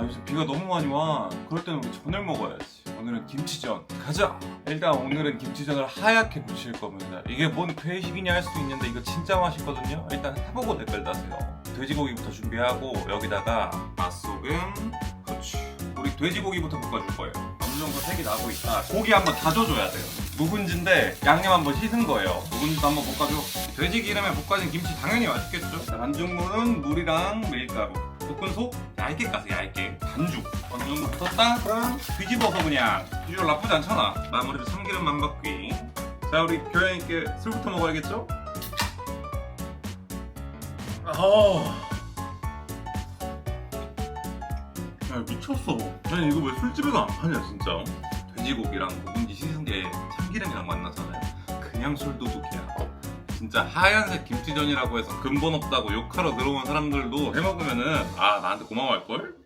아 요즘 비가 너무 많이 와. 그럴 때는 우리 전을 먹어야지. 오늘은 김치전. 가자! 일단 오늘은 김치전을 하얗게 부칠 겁니다. 이게 뭔 괴식이냐 할 수도 있는데 이거 진짜 맛있거든요. 일단 해보고 댓글 다세요. 돼지고기부터 준비하고 여기다가 맛소금 후추 우리 돼지고기부터 볶아줄 거예요. 어느 정도 색이 나고 있다. 고기 한번 다져줘야 돼요. 묵은지인데 양념 한번 씻은 거예요. 묵은지도 한번 볶아줘. 돼지 기름에 볶아진 김치 당연히 맛있겠죠? 자, 반죽물은 물이랑 밀가루 속 얇게 까서 얇게. 반죽. 어느 정도 붙었다? 그럼 뒤집어서 그냥. 비주얼 나쁘지 않잖아. 마무리로 참기름만 받기 자 우리 교양 있게 술부터 먹어야겠죠? 아 야 미쳤어. 아니 이거 왜 술집에서 안 파냐 진짜? 돼지고기랑 묵은지 씻은 게 참기름이랑 만나잖아요 그냥 술도둑이야 진짜 하얀색 김치전이라고 해서 근본 없다고 욕하러 들어온 사람들도 해먹으면은 아 나한테 고마워할걸?